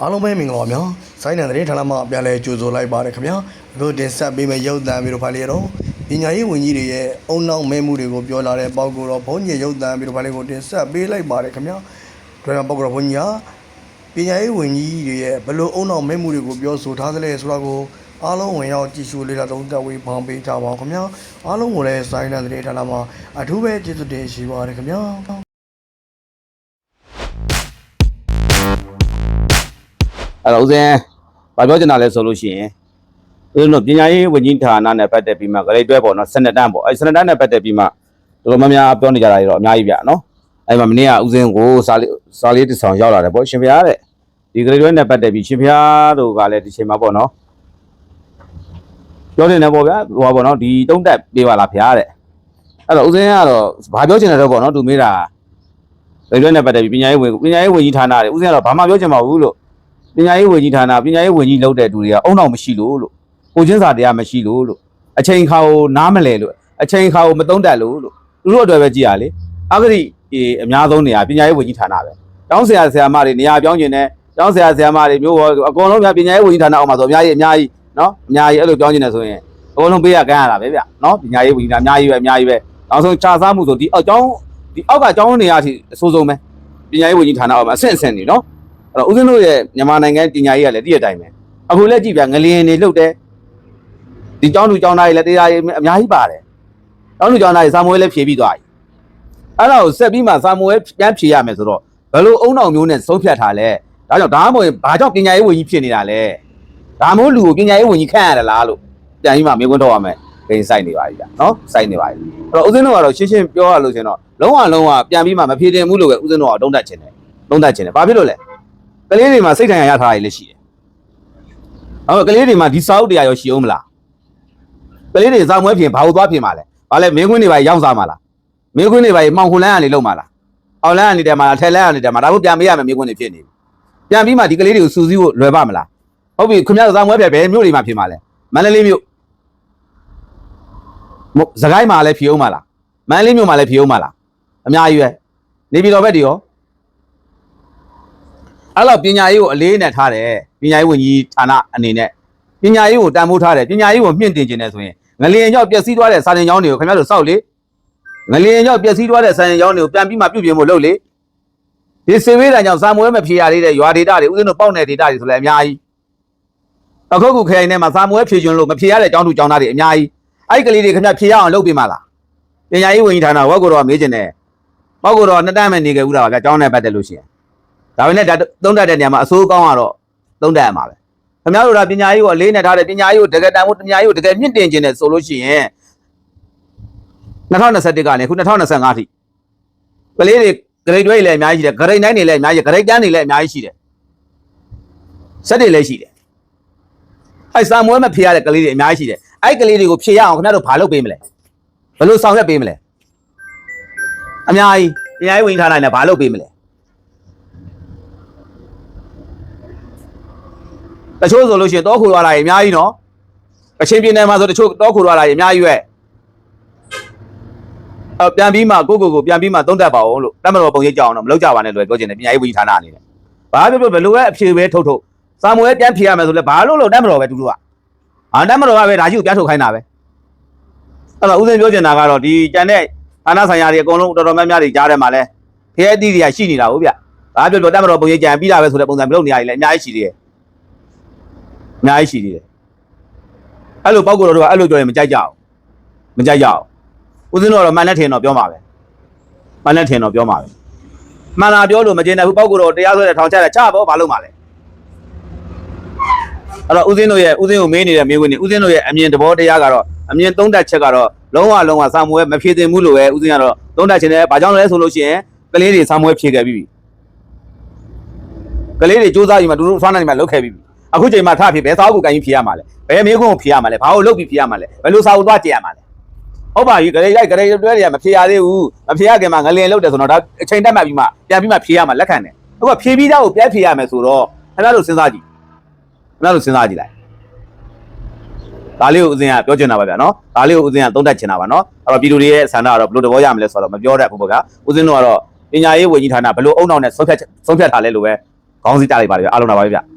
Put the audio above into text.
အားလုံးပဲမင်္ဂလာပါဗျာစိုင်းနံသတင်းဌာနမှပြန်လဲကြိုဆိုလိုက်ပါတယ်ခင်ဗျာအခုတင်ဆက်ပေးမယ့်ရုပ်သံဗီဒီယိုဖိုင်လေးတော့ပညာရေးဝန်ကြီးတွေရဲ့အုံနောက်မဲမှုတွေကိုပြောလာတဲ့ပေါက်ကိုတော့ဘုန်းကြီးရုပ်သံဗီဒီယိုဖိုင်လေးကိုတင်ဆက်ပေးလိုက်ပါတယ်ခင်ဗျာဒါကြောင့်ပေါက်ကတော့ဘုန်းကြီးကပညာရေးဝန်ကြီးတွေရဲ့ဘယ်လိုအုံနောက်မဲမှုတွေကိုပြောဆိုထားသလဲဆိုတာကိုအားလုံးဝင်ရောက်ကြည့်ရှုလေ့လာသုံးသပ်ဝေဖန်ပေးကြပါဦးခင်ဗျာအားလုံးကိုလည်းစိုင်းနံသတင်းဌာနမှအထူးပဲကျေးဇူးတင်ရှိပါတယ်ခင်ဗျာ အဲ့တော့ဦးဇင်းဗာပြောချင်တာလဲဆိုလို့ရှိရင်ဦးဇင်းတို့ပညာရေးဝန်ကြီးဌာနနဲ့ပတ်သက်ပြီးမှဂရိတ်တွဲပေါ့နော်စနစ်တန်းပေါ့အဲ့စနစ်တန်းနဲ့ပတ်သက်ပြီးမှတော်တော်များများပြောနေကြတာတွေတော့အများကြီးဗျနော်အဲ့မှာမနေ့ကဦးဇင်းကိုစာလေးစာလေးတစ်ဆောင်ရောက်လာတယ်ပေါ့ရှင်ဖျားတဲ့ဒီဂရိတ်တွဲနဲ့ပတ်သက်ပြီးရှင်ဖျားတို့ကလည်းဒီချိန်မှာပေါ့နော်ပြောနေတယ်ပေါ့ဗျာဟိုပါပေါ့နော်ဒီတုံးတက်ပေးပါလားဖျားတဲ့အဲ့တော့ဦးဇင်းကတော့ဘာပြောချင်တယ်တော့ပေါ့နော်သူမေးတာဂရိတ်တွဲနဲ့ပတ်သက်ပြီးပညာရေးဝန်ပညာရေးဝန်ကြီးဌာနတွေဦးဇင်းကတော့ဘာမှပြောချင်ပါဘူးလို့ ပညာရေးဝန်ကြီးဌာနပညာရေးဝန်ကြီးလုပ်တဲ့သူတွေကအုံနောက်မရှိလို့လို့ကိုချင်းစာတရားမရှိလို့လို့အချိန်ခါကိုနားမလဲလို့အချိန်ခါကိုမသုံးတတ်လို့လို့သူတို့အတွက်ပဲကြည်ရလေအဂရိဒီအများဆုံးနေရာပညာရေးဝန်ကြီးဌာနပဲတောင်းဆရာဆရာမတွေနေရာပြောင်းကျင်တယ်တောင်းဆရာဆရာမတွေမျိုးပေါ်အကုန်လုံးပြပညာရေးဝန်ကြီးဌာနအောက်မှာဆိုအများကြီးအများကြီးနော်အများကြီးအဲ့လိုပြောင်းကျင်တယ်ဆိုရင်အကုန်လုံးပေးရကမ်းရတာပဲဗျနော်ပညာရေးဝန်ကြီးဌာနအများကြီးပဲအများကြီးပဲနောက်ဆုံးခြားစားမှုဆိုဒီအောက်ကျောင်းဒီအောက်ကကျောင်းနေရာထိအဆိုးဆုံးပဲပညာရေးဝန်ကြီးဌာနအောက်မှာအဆင့်အဆင့်နေနော် အဲ့တော့ဦးဇင်းတို့ရဲ့မြန်မာနိုင်ငံပညာရေးကလည်းတည့်ရတိုင်းပဲအခုလက်ကြည့်ပြငလျင်နေလှုပ်တယ်ဒီကျောင်းသူကျောင်းသားတွေလည်းတရားရေးအများကြီးပါတယ်ကျောင်းသူကျောင်းသားတွေစာမွေးလည်းဖြေပြီးသွားပြီအဲ့ဒါကိုဆက်ပြီးမှစာမွေးပြန်ဖြေရမယ်ဆိုတော့ဘယ်လိုအုံနောက်မျိုးနဲ့ဆုံးဖြတ်ထားလဲဒါကြောင့်ဒါမှမဟုတ်ရင်ဘာကြောင့်ပညာရေးဝန်ကြီးဖြစ်နေတာလဲဒါမျိုးလူကိုပညာရေးဝန်ကြီးခန့်ရတယ်လားလို့ပြန်ပြီးမှမေးခွန်းထုတ်ရမယ်ဂိမ်းစိုက်နေပါပြီဗျနော်စိုက်နေပါပြီအဲ့တော့ဦးဇင်းတို့ကတော့ရှင်းရှင်းပြောရလို့ရှင်တော့လုံးဝလုံးဝပြန်ပြီးမှမဖြေတင်ဘူးလို့ပဲဦးဇင်းတို့ကတုံးတက်ချင်တယ်တုံးတက်ချင်တယ်ဘာဖြစ်လို့လဲ ကလေးတွေမှာစိတ်ထိုင်ရရထားရည်လည်းရှိတယ်။ဟုတ်ကဲ့ကလေးတွေမှာဒီစာအုပ်တရားရောရှိအောင်မလား။ကလေးတွေစာမွဲပြင်ဘာလို့သွားပြင်မှာလဲ။ဘာလဲမင်းခွင်းတွေပါရောင်းစားမှာလား။မင်းခွင်းတွေပါမှောင်ခွန်လန်းကနေလုံးမှာလား။အောင်လန်းကနေတယ်မှာလားထဲလန်းကနေတယ်မှာဒါမှပြန်ပေးရမယ်မင်းခွင်းတွေဖြစ်နေပြီ။ပြန်ပြီးမှဒီကလေးတွေကိုစူးစီးဖို့လွယ်ပါမလား။ဟုတ်ပြီခင်ဗျားတို့စာမွဲပြဘယ်မြို့တွေမှာပြင်မှာလဲ။မန္တလေးမြို့မဟုတ်စကိုင်းမှာလည်းဖြေအောင်မှာလား။မန္တလေးမြို့မှာလည်းဖြေအောင်မှာလား။အများကြီးပဲ။နေပြည်တော်ဘက်တွေရော အဲ့တော့ပညာရေးကိုအလေးနဲ့ထားတယ်ပညာရေးဝန်ကြီးဌာနအနေနဲ့ပညာရေးကိုတန်ဖိုးထားတယ်ပညာရေးကိုမြင့်တင်ခြင်းတယ်ဆိုရင်ငလျင်ကြောင့်ပျက်စီးသွားတဲ့စာတင်ကျောင်းတွေကိုခင်ဗျားတို့စောက်လေငလျင်ကြောင့်ပျက်စီးသွားတဲ့စာတင်ကျောင်းတွေကိုပြန်ပြီးမှပြုပြင်ဖို့လုပ်လေဒီစေဝေးတန်ကြောင့်စာမွေးမဖြေရသေးတဲ့ရွာဒေတာတွေဥစဉ်တို့ပေါက်နယ်ဒေတာတွေဆိုလည်းအများကြီးအခုခုခရိုင်ထဲမှာစာမွေးဖြေခြင်းလို့မဖြေရတဲ့ကျောင်းသူကျောင်းသားတွေအများကြီးအဲ့ဒီကလေးတွေခင်ဗျားဖြေရအောင်လုပ်ပေးမှလားပညာရေးဝန်ကြီးဌာနဝက်ကိုတော့မေးခြင်းတယ်ပေါက်ကိုတော့နှစ်တန်းမဲ့နေကြဘူးလားဗျာကျောင်းနဲ့ပတ်သက်လို့ရှိရင် ဒါပေမဲ့ဒါသုံးတတ်တဲ့နေရာမှာအစိုးကောင်းကတော့သုံးတတ်ရမှာပဲခင်ဗျားတို့ကပညာရေးကိုအလေးနဲ့ထားတယ်ပညာရေးကိုတကယ်တန်ဖို့ပညာရေးကိုတကယ်မြင့်တင်ခြင်းနဲ့ဆိုလို့ရှိရင်2021ကနေခု2025ထိကလေးတွေဂရိတ်တွေလည်းအများကြီးရှိတယ်ဂရိတ်တိုင်းတွေလည်းအများကြီးဂရိတ်တန်းတွေလည်းအများကြီးရှိတယ်စက်တွေလည်းရှိတယ်အဲစာမွေးမဖြေရတဲ့ကလေးတွေအများကြီးရှိတယ်အဲ့ကလေးတွေကိုဖြေရအောင်ခင်ဗျားတို့ဘာလုပ်ပေးမလဲဘယ်လိုဆောင်ရွက်ပေးမလဲအများကြီးပညာရေးဝန်ကြီးဌာနနဲ့ဘာလုပ်ပေးမလဲ တချို့ဆိုလို့ရှိရင်တောခိုသွားတာကြီးအများကြီးနော်အချင်းပြင်းနယ်မှာဆိုတချို့တောခိုသွားတာကြီးအများကြီးပဲအပြန်ပြီးမှကိုကိုကိုပြန်ပြီးမှသုံးတတ်ပါအောင်လို့တမတော်ပုံရိပ်ကြအောင်တော့မလုပ်ကြပါနဲ့လို့ပြောချင်တယ်ပညာရေးဝန်ကြီးဌာနအနေနဲ့ဘာပြောပြောဘယ်လိုပဲအဖြေပဲထုတ်ထုတ်စာမွေးပြန်ဖြေရမယ်ဆိုလဲဘာလို့လို့တမတော်ပဲတူတူကအာတမတော်ကပဲဒါရှိကိုပြန်ထုတ်ခိုင်းတာပဲအဲ့တော့ဦးစင်းပြောချင်တာကတော့ဒီကြံတဲ့ဌာနဆိုင်ရာတွေအကုန်လုံးတော်တော်များများတွေကြားထဲမှာလဲဖရဲတီးတွေကရှိနေတာဟုတ်ဗျဘာပြောပြောတမတော်ပုံရိပ်ကြံပြီးတာပဲဆိုတဲ့ပုံစံမျိုးလုပ်နေရတယ်လေအများကြီးရှိသေးတယ် အများကြီးရှိသေးတယ်အဲ့လိုပေါက်ကိုတော်တို့ကအဲ့လိုပြောရင်မကြိုက်ကြအောင်မကြိုက်ကြအောင်ဦးဇင်းတို့ကတော့မှန်နဲ့ထင်တော့ပြောမှာပဲမှန်နဲ့ထင်တော့ပြောမှာပဲမှန်လာပြောလို့မကျင်တဲ့ဘူးပေါက်ကိုတော်တရားစွဲတဲ့ထောင်ချတဲ့ချပေါ့ဘာလို့မှလဲအဲ့တော့ဦးဇင်းတို့ရဲ့ဦးဇင်းကိုမေးနေတဲ့မေးခွန်းနေဦးဇင်းတို့ရဲ့အမြင်တဘောတရားကတော့အမြင်သုံးသက်ချက်ကတော့လုံးဝလုံးဝစာမွေးမဖြေသင့်ဘူးလို့ပဲဦးဇင်းကတော့သုံးသက်ချင်တယ်ဘာကြောင့်လဲဆိုလို့ရှိရင်ကလေးတွေစာမွေးဖြေခဲ့ပြီးပြီကလေးတွေစူးစမ်းပြီးမှသူတို့ဆွမ်းနိုင်မှလောက်ခဲ့ပြီးပြီ အခုချိန်မှာထဖြစ်ဘယ်စာအုပ်ကိုကန်ကြီးဖြေရမှာလဲဘယ်မေးခွန်းကိုဖြေရမှာလဲဘာလို့လုပ်ပြီးဖြေရမှာလဲဘယ်လိုစာအုပ်သွားကြည့်ရမှာလဲဟုတ်ပါပြီဂရေရိုက်ဂရေတွဲတွေကမဖြေရသေးဘူးမဖြေရခင်မှာငလင်လုတ်တယ်ဆိုတော့ဒါအချိန်တက်မှပြီးမှပြန်ပြီးမှဖြေရမှာလက်ခံတယ်အခုကဖြေပြီးသားကိုပြန်ဖြေရမယ်ဆိုတော့ခင်ဗျားတို့စဉ်းစားကြည့်ခင်ဗျားတို့စဉ်းစားကြည့်လိုက်ဒါလေးကိုဦးစင်းကပြောချင်တာပါဗျာနော်ဒါလေးကိုဦးစင်းကသုံးသပ်ချင်တာပါနော်အဲ့တော့ပြည်သူတွေရဲ့ဆန္ဒကတော့ဘယ်လိုတဘောရမလဲဆိုတော့မပြောတတ်ဘူးပေါ့ဗျာဦးစင်းတို့ကတော့ပညာရေးဝန်ကြီးဌာနဘယ်လိုအုံနောက်နဲ့ဆုံးဖြတ်ဆုံးဖြတ်ထားလဲလို့ပဲခေါင်းစည်းကြလိုက်ပါလေဗျအားလုံးလာပါပြီဗျ